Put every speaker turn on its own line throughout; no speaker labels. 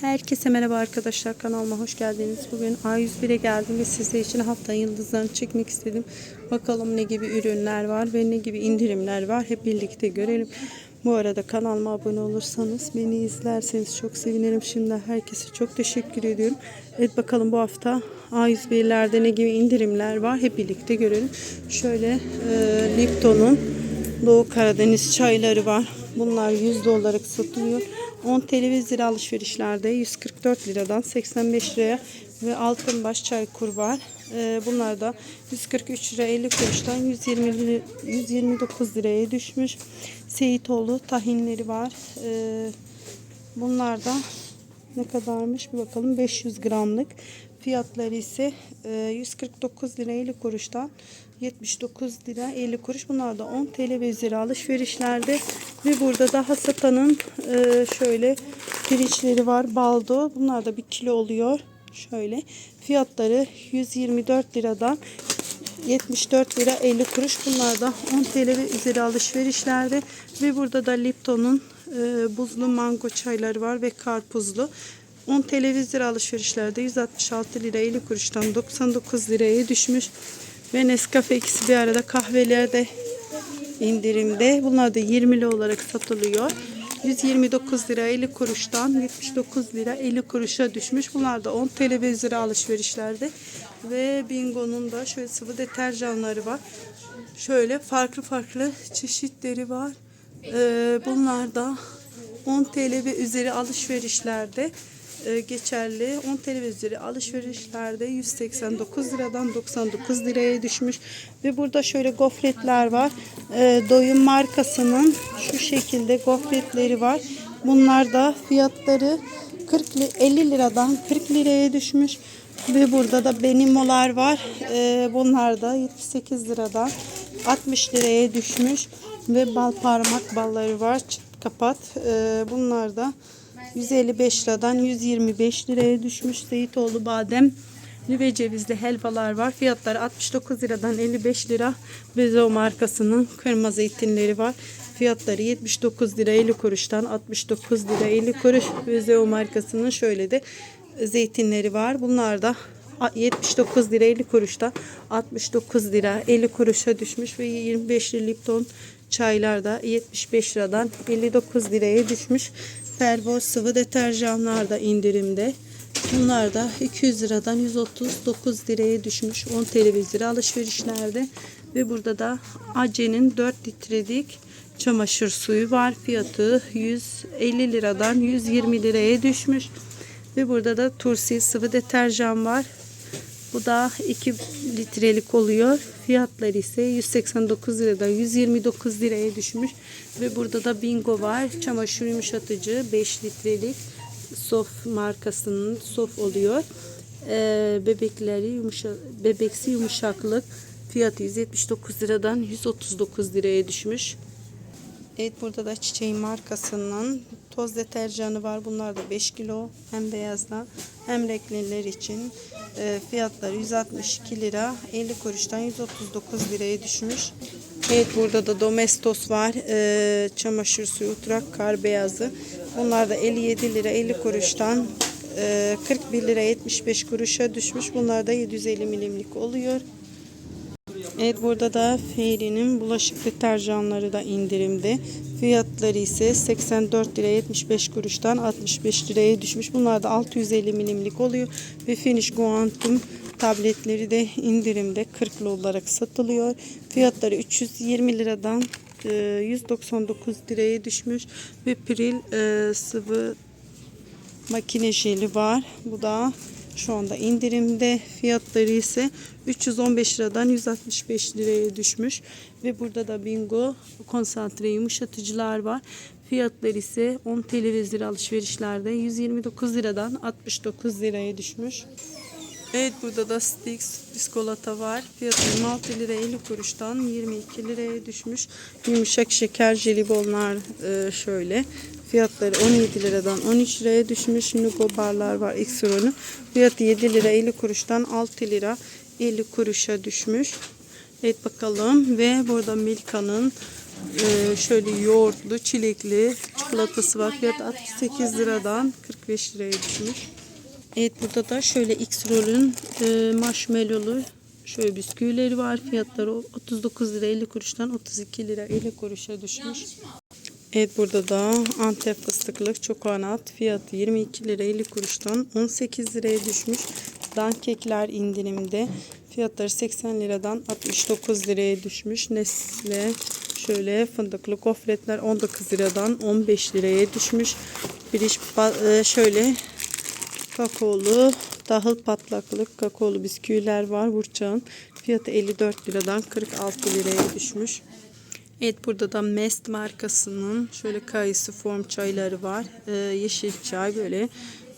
Herkese merhaba arkadaşlar kanalıma hoş geldiniz. Bugün A101'e geldim ve sizler için hafta yıldızlarını çekmek istedim. Bakalım ne gibi ürünler var ve ne gibi indirimler var. Hep birlikte görelim. Bu arada kanalıma abone olursanız beni izlerseniz çok sevinirim. Şimdi herkese çok teşekkür ediyorum. Evet bakalım bu hafta A101'lerde ne gibi indirimler var. Hep birlikte görelim. Şöyle e, Lipton'un Doğu Karadeniz çayları var. Bunlar 100 olarak satılıyor. 10 TL alışverişlerde 144 liradan 85 liraya ve altın baş çay kur var. Ee, bunlar da 143 lira 50 kuruştan 120 lira, 129 liraya düşmüş. Seyitoğlu tahinleri var. Ee, bunlar da ne kadarmış bir bakalım 500 gramlık. Fiyatları ise e, 149 lira 50 kuruştan 79 lira 50 kuruş. Bunlar da 10 TL ve zira alışverişlerde. Ve burada da Hasata'nın e, şöyle pirinçleri var. Baldo. Bunlar da bir kilo oluyor. Şöyle. Fiyatları 124 liradan 74 lira 50 kuruş. Bunlar da 10 TL ve üzeri alışverişlerde. Ve burada da Lipton'un e, buzlu mango çayları var ve karpuzlu. 10 TL alışverişlerde 166 lira 50 kuruştan 99 liraya düşmüş. Ve Nescafe ikisi bir arada kahvelerde indirimde. Bunlar da 20 lira olarak satılıyor. 129 lira 50 kuruştan 79 lira 50 kuruşa düşmüş. Bunlar da 10 TL ve zira alışverişlerde. Ve Bingo'nun da şöyle sıvı deterjanları var. Şöyle farklı farklı çeşitleri var. Ee, bunlar da 10 TL ve üzeri alışverişlerde e, geçerli. 10 TL ve üzeri alışverişlerde 189 liradan 99 liraya düşmüş. Ve burada şöyle gofretler var. E, Doyum markasının şu şekilde gofretleri var. Bunlar da fiyatları 40 li- 50 liradan 40 liraya düşmüş. Ve burada da benimolar var. E, bunlar da 78 liradan 60 liraya düşmüş. Ve bal parmak balları var. Çıt kapat. E, bunlar da 155 liradan 125 liraya düşmüş. Zeytoğlu badem ve cevizli helvalar var. Fiyatları 69 liradan 55 lira. Bezo markasının kırmızı zeytinleri var. Fiyatları 79 lira 50 kuruştan 69 lira 50 kuruş. Bezo markasının şöyle de zeytinleri var. Bunlar da 79 lira 50 kuruştan 69 lira 50 kuruşa düşmüş ve 25 lira Lipton çaylar da 75 liradan 59 liraya düşmüş. Pervo sıvı deterjanlar da indirimde. Bunlar da 200 liradan 139 liraya düşmüş. 10 TL alışverişlerde. Ve burada da Ace'nin 4 litrelik çamaşır suyu var. Fiyatı 150 liradan 120 liraya düşmüş. Ve burada da Tursi sıvı deterjan var. Bu da 2 litrelik oluyor. Fiyatları ise 189 liradan 129 liraya düşmüş. Ve burada da Bingo var. Çamaşır yumuşatıcı 5 litrelik Sof markasının Sof oluyor. Ee, bebekleri yumuşa, bebeksi yumuşaklık fiyatı 179 liradan 139 liraya düşmüş. Evet burada da çiçeğin markasının toz deterjanı var. Bunlar da 5 kilo. Hem beyazdan hem renkliler için. E, fiyatları 162 lira. 50 kuruştan 139 liraya düşmüş. Evet burada da Domestos var. E, çamaşır suyu Utrak kar beyazı. Bunlar da 57 lira 50 kuruştan e, 41 lira 75 kuruşa düşmüş. Bunlar da 750 milimlik oluyor. Evet burada da Fairy'nin bulaşık deterjanları da indirimde. Fiyatları ise 84 lira 75 kuruştan 65 liraya düşmüş. Bunlar da 650 milimlik oluyor. Ve Finish Quantum tabletleri de indirimde 40'lı olarak satılıyor. Fiyatları 320 liradan e, 199 liraya düşmüş. Ve Pril e, sıvı makine jeli var. Bu da şu anda indirimde. Fiyatları ise 315 liradan 165 liraya düşmüş. Ve burada da Bingo konsantre yumuşatıcılar var. Fiyatları ise 10 TL ve lira alışverişlerde 129 liradan 69 liraya düşmüş. Evet burada da Stix biskolata var. Fiyatı 26 lira 50 kuruştan 22 liraya düşmüş. Yumuşak şeker jelibonlar e, şöyle. Fiyatları 17 liradan 13 liraya düşmüş. Nugo barlar var Xron'u. Fiyatı 7 lira 50 kuruştan 6 lira 50 kuruşa düşmüş. Evet bakalım ve burada Milka'nın Ee, şöyle yoğurtlu, çilekli çikolatası var. Fiyat 68 liradan 45 liraya düşmüş. Evet burada da şöyle X-Roll'ün e, marshmallow'lu şöyle bisküvileri var. Fiyatları 39 lira 50 kuruştan 32 lira 50 kuruşa düşmüş. Evet burada da Antep fıstıklı çokonat fiyatı 22 lira 50 kuruştan 18 liraya düşmüş. Dan kekler indirimde. Fiyatları 80 liradan 69 liraya düşmüş. Nesle şöyle fındıklı gofretler 19 liradan 15 liraya düşmüş. Bir iş e, şöyle kakaolu tahıl patlaklık kakaolu bisküviler var Burçak'ın. Fiyatı 54 liradan 46 liraya düşmüş. Evet burada da Mest markasının şöyle kayısı form çayları var. Ee, yeşil çay böyle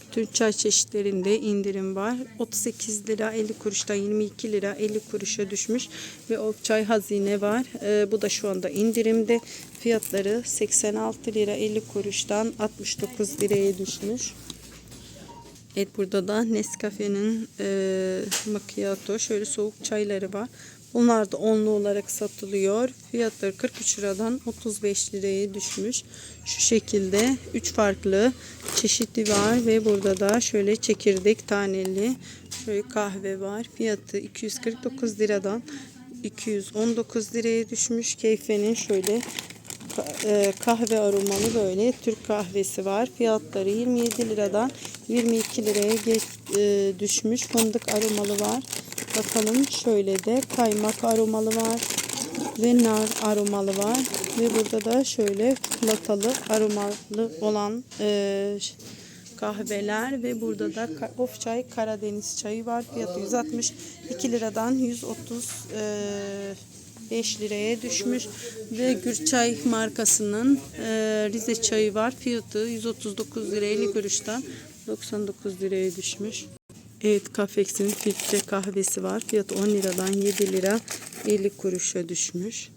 bütün çay çeşitlerinde indirim var. 38 lira 50 kuruştan 22 lira 50 kuruşa düşmüş ve o çay hazine var. Ee, bu da şu anda indirimde. Fiyatları 86 lira 50 kuruştan 69 liraya düşmüş. Evet burada da Nescafe'nin e, macchiato şöyle soğuk çayları var. Bunlar da onlu olarak satılıyor. Fiyatları 43 liradan 35 liraya düşmüş. Şu şekilde 3 farklı çeşidi var ve burada da şöyle çekirdek taneli şöyle kahve var. Fiyatı 249 liradan 219 liraya düşmüş. Keyfe'nin şöyle e, kahve aromalı böyle Türk kahvesi var. Fiyatları 27 liradan 22 liraya geç, e, düşmüş. Fındık aromalı var. Bakalım şöyle de kaymak aromalı var ve nar aromalı var ve burada da şöyle çikolatalı aromalı olan e, kahveler ve burada da of çay Karadeniz çayı var. Fiyatı 162 liradan 130 e, 5 liraya düşmüş ve Gürçay markasının e, Rize çayı var. Fiyatı 139 lira 50 kuruştan 99 liraya düşmüş. Evet Kafex'in filtre kahvesi var. Fiyatı 10 liradan 7 lira 50 kuruşa düşmüş.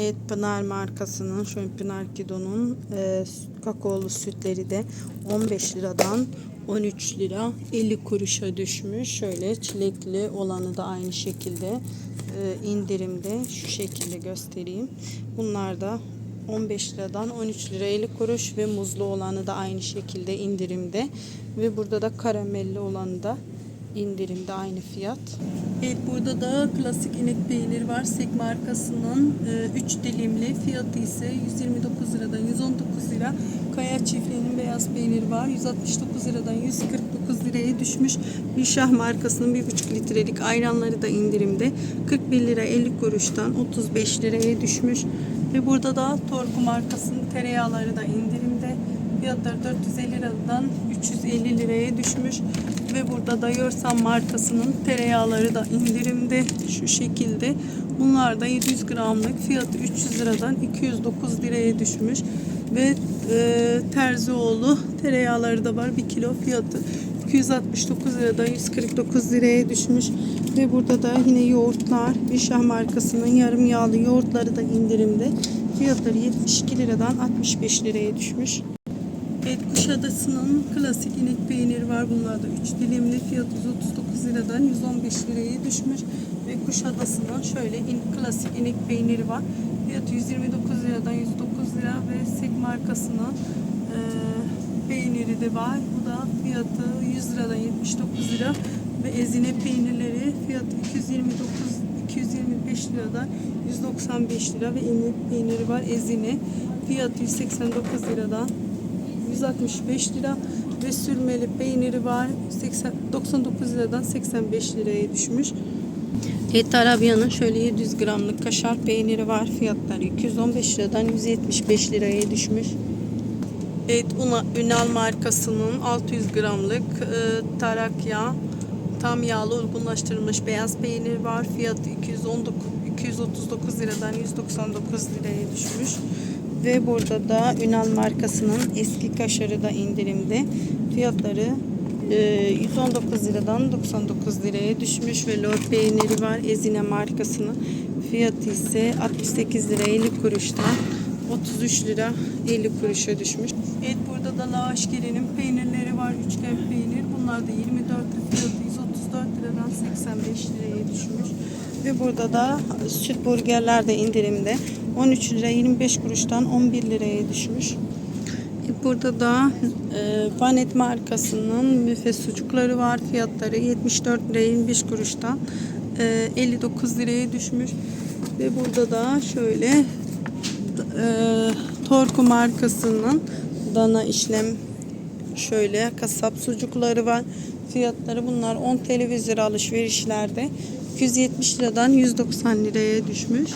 Evet Pınar markasının şöyle Pınar Kido'nun e, kakaolu sütleri de 15 liradan 13 lira 50 kuruşa düşmüş. Şöyle çilekli olanı da aynı şekilde e, indirimde şu şekilde göstereyim. Bunlar da 15 liradan 13 lira 50 kuruş ve muzlu olanı da aynı şekilde indirimde ve burada da karamelli olanı da indirimde aynı fiyat. Evet burada da klasik inek peyniri var. Sek markasının 3 dilimli fiyatı ise 129 liradan 119 lira. Kaya çiftliğinin beyaz peyniri var. 169 liradan 149 liraya düşmüş. Bişah markasının 1,5 litrelik ayranları da indirimde. 41 lira 50 kuruştan 35 liraya düşmüş. Ve burada da Torku markasının tereyağları da indirimde. Fiyatları 450 liradan 350 liraya düşmüş. Ve burada da Yorsan markasının tereyağları da indirimde şu şekilde. Bunlar da 700 gramlık fiyatı 300 liradan 209 liraya düşmüş. Ve e, Terzioğlu tereyağları da var. 1 kilo fiyatı 269 liradan 149 liraya düşmüş. Ve burada da yine yoğurtlar. Bişah markasının yarım yağlı yoğurtları da indirimde. Fiyatları 72 liradan 65 liraya düşmüş. Evet Kuşadası'nın klasik inek peyniri var. Bunlar da 3 dilimli fiyatı 139 liradan 115 liraya düşmüş. Ve Kuşadası'nın şöyle in, klasik inek peyniri var. Fiyatı 129 liradan 109 lira ve Sek markasının e, peyniri de var. Bu da fiyatı 100 liradan 79 lira ve ezine peynirleri fiyatı 229 225 liradan 195 lira ve inek peyniri var ezine fiyatı 189 liradan 165 lira ve sürmeli peyniri var 80, 99 liradan 85 liraya düşmüş. Et Arabia'nın şöyle 700 gramlık kaşar peyniri var. Fiyatları 215 liradan 175 liraya düşmüş. Evet Una, Ünal markasının 600 gramlık e, tarakya tam yağlı uygunlaştırılmış beyaz peynir var. Fiyatı 219, 239 liradan 199 liraya düşmüş. Ve burada da Ünal markasının eski kaşarı da indirimde. Fiyatları e, 119 liradan 99 liraya düşmüş ve lor peyniri var. Ezine markasının fiyatı ise 68 lira 50 kuruştan 33 lira 50 kuruşa düşmüş. Evet burada da lavaş gelinin peynirleri var. Üçgen peynir. Bunlar da 24 lira fiyatı 134 liradan 85 liraya düşmüş. Ve burada da süt burgerler de indirimde. 13 lira 25 kuruştan 11 liraya düşmüş. E, Burada da e, Vanet markasının müfes sucukları var. Fiyatları 74 lira 25 kuruştan e, 59 liraya düşmüş. Ve burada da şöyle e, Torku markasının dana işlem şöyle kasap sucukları var. Fiyatları bunlar 10 TL alışverişlerde 270 liradan 190 liraya düşmüş.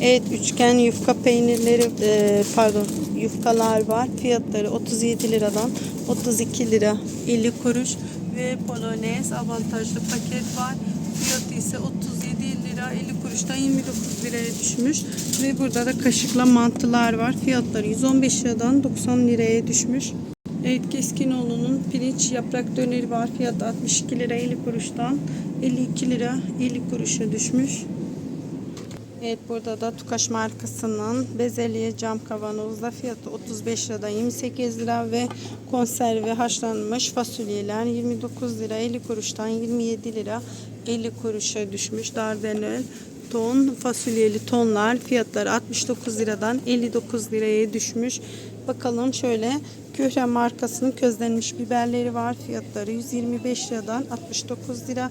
Evet üçgen yufka peynirleri e, pardon yufkalar var. Fiyatları 37 liradan 32 lira 50 kuruş ve polonez avantajlı paket var. Fiyatı ise 37 lira 50 kuruştan 29 liraya düşmüş. Ve burada da kaşıkla mantılar var. Fiyatları 115 liradan 90 liraya düşmüş. Evet Keskinoğlu'nun pirinç yaprak döneri var. Fiyatı 62 lira 50 kuruştan 52 lira 50 kuruşa düşmüş. Evet burada da Tukaş markasının bezelye cam kavanozda fiyatı 35 liradan 28 lira ve konserve haşlanmış fasulyeler 29 lira 50 kuruştan 27 lira 50 kuruşa düşmüş. Dardanel ton fasulyeli tonlar fiyatları 69 liradan 59 liraya düşmüş. Bakalım şöyle Köhre markasının közlenmiş biberleri var. Fiyatları 125 liradan 69 lira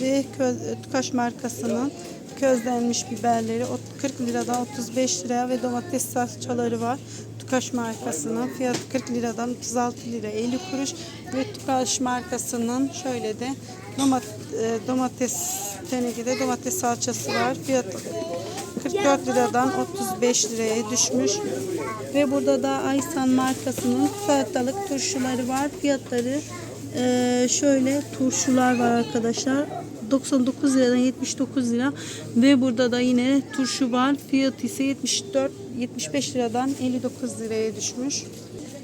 ve Kö- Tukaş markasının közlenmiş biberleri ot- 40 liradan 35 liraya ve domates salçaları var. Tukaş markasının fiyatı 40 liradan 36 lira 50 kuruş ve Tukaş markasının şöyle de e, domates tenekede domates salçası var. Fiyatı 44 liradan 35 liraya düşmüş. Ve burada da Aysan markasının salatalık turşuları var. Fiyatları e, şöyle turşular var arkadaşlar. 99 liradan 79 lira ve burada da yine turşu var. Fiyatı ise 74 75 liradan 59 liraya düşmüş.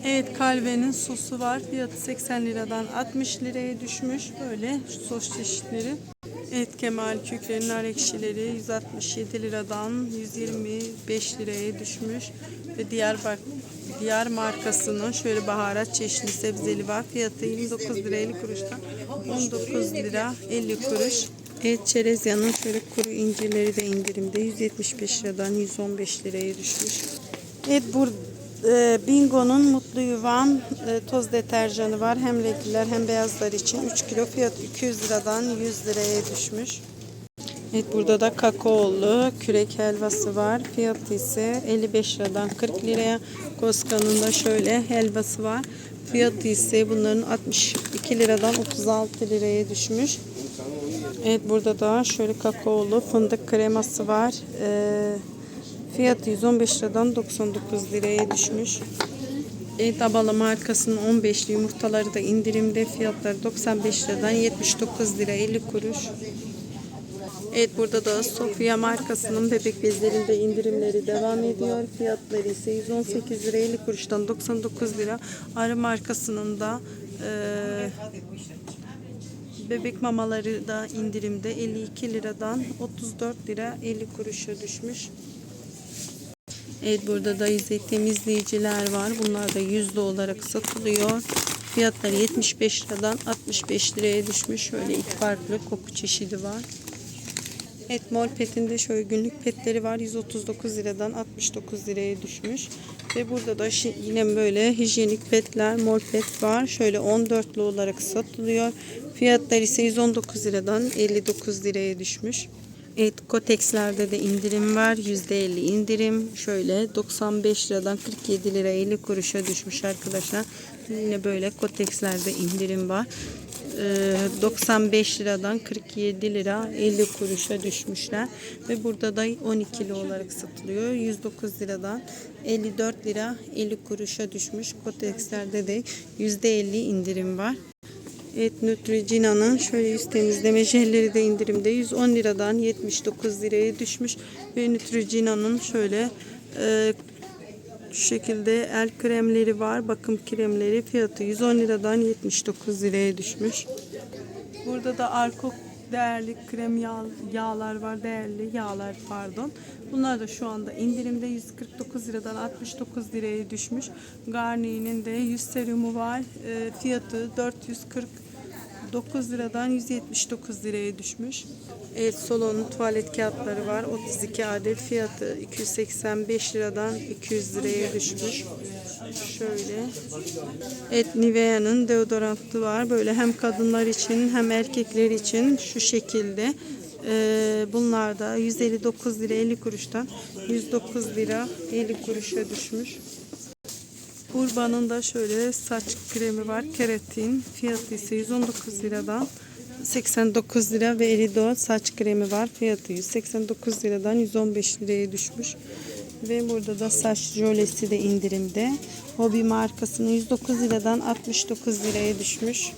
Evet kalvenin sosu var. Fiyatı 80 liradan 60 liraya düşmüş. Böyle sos çeşitleri. Evet Kemal Kükre'nin nar ekşileri 167 liradan 125 liraya düşmüş. Ve diğer bak diğer markasının şöyle baharat çeşitli sebzeli var. Fiyatı 29 lira 50 kuruştan 19 lira 50 kuruş. Evet çerezyanın şöyle kuru incirleri de indirimde 175 liradan 115 liraya düşmüş. Evet burada e, Bingo'nun Mutlu Yuvam e, toz deterjanı var. Hem renkliler hem beyazlar için 3 kilo fiyatı 200 liradan 100 liraya düşmüş. Evet burada da kakaolu kürek helvası var. Fiyatı ise 55 liradan 40 liraya. Koska'nın da şöyle helvası var. Fiyatı ise bunların 62 liradan 36 liraya düşmüş. Evet burada da şöyle kakaolu fındık kreması var. Ee, fiyatı 115 liradan 99 liraya düşmüş. Evet Abala markasının 15'li yumurtaları da indirimde. Fiyatları 95 liradan 79 lira 50 kuruş. Evet burada da Sofia markasının bebek bezlerinde indirimleri devam ediyor. Fiyatları ise 118 lira 50 kuruştan 99 lira. Arı markasının da eee Bebek mamaları da indirimde 52 liradan 34 lira 50 kuruşa düşmüş. Evet burada da yüzey temizleyiciler var. Bunlar da yüzde olarak satılıyor. Fiyatları 75 liradan 65 liraya düşmüş. Şöyle iki farklı koku çeşidi var. Evet mol petinde şöyle günlük petleri var. 139 liradan 69 liraya düşmüş. Ve burada da yine böyle hijyenik petler, mol pet var. Şöyle 14'lü olarak satılıyor. Fiyatlar ise 119 liradan 59 liraya düşmüş. Evet Kotex'lerde de indirim var. %50 indirim. Şöyle 95 liradan 47 lira 50 kuruşa düşmüş arkadaşlar. Yine böyle Kotex'lerde indirim var. Ee, 95 liradan 47 lira 50 kuruşa düşmüşler ve burada da 12'li olarak satılıyor 109 liradan 54 lira 50 kuruşa düşmüş Kotex'lerde de %50 indirim var Evet Neutrogena'nın şöyle yüz temizleme jelleri de indirimde 110 liradan 79 liraya düşmüş ve Neutrogena'nın şöyle e, şu şekilde el kremleri var. Bakım kremleri fiyatı 110 liradan 79 liraya düşmüş. Burada da Arko değerli krem yağ, yağlar var. Değerli yağlar pardon. Bunlar da şu anda indirimde 149 liradan 69 liraya düşmüş. Garnier'in de yüz serumu var. E, fiyatı 440 9 liradan 179 liraya düşmüş. Evet salonun tuvalet kağıtları var. 32 adet fiyatı 285 liradan 200 liraya düşmüş. Şöyle. Evet Nivea'nın deodorantı var. Böyle hem kadınlar için hem erkekler için şu şekilde. Ee, bunlar da 159 lira 50 kuruştan 109 lira 50 kuruşa düşmüş. Urban'ın da şöyle saç kremi var. Keratin. Fiyatı ise 119 liradan 89 lira ve Erido saç kremi var. Fiyatı 189 liradan 115 liraya düşmüş. Ve burada da saç jölesi de indirimde. Hobby markasının 109 liradan 69 liraya düşmüş.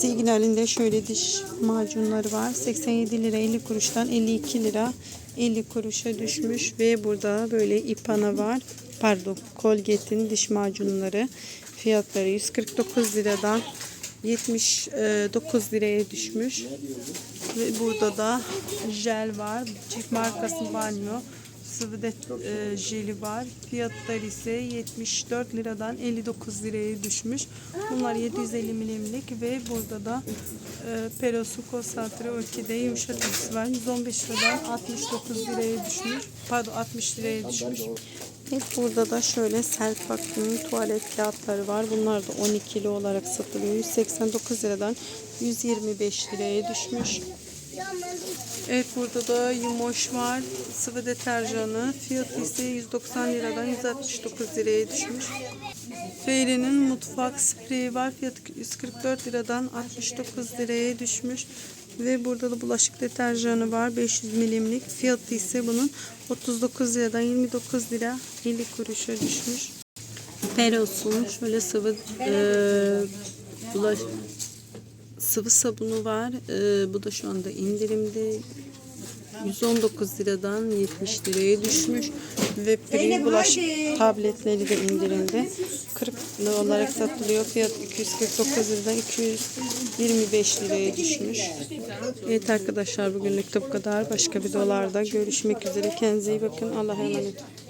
Signal'inde şöyle diş macunları var. 87 lira 50 kuruştan 52 lira 50 kuruşa düşmüş ve burada böyle ipana var. Pardon, Colgate'in diş macunları fiyatları 149 liradan 79 liraya düşmüş. Ve burada da jel var. Çift markası banyo sıvı de, e, jeli var. Fiyatları ise 74 liradan 59 liraya düşmüş. Bunlar 750 milimlik ve burada da e, Perosu konsantre orkide yumuşatıcısı var. 115 liradan 69 liraya düşmüş. Pardon 60 liraya düşmüş. Evet, burada da şöyle Selpak'ın tuvalet kağıtları var. Bunlar da 12'li olarak satılıyor. 189 liradan 125 liraya düşmüş. Evet burada da Yumoş var. Sıvı deterjanı. Fiyatı ise 190 liradan 169 liraya düşmüş. Fairy'nin mutfak spreyi var. Fiyatı 144 liradan 69 liraya düşmüş. Ve burada da bulaşık deterjanı var. 500 milimlik. Fiyatı ise bunun 39 liradan 29 lira 50 kuruşa düşmüş. Peros'un şöyle sıvı e, bulaş, sıvı sabunu var. Ee, bu da şu anda indirimde. 119 liradan 70 liraya düşmüş. Ve pri bulaşık tabletleri de indirimde. 40 lira olarak satılıyor. Fiyat 249 liradan 225 liraya düşmüş. Evet arkadaşlar bugünlük de bu kadar. Başka videolarda görüşmek üzere. Kendinize iyi bakın. Allah'a emanet olun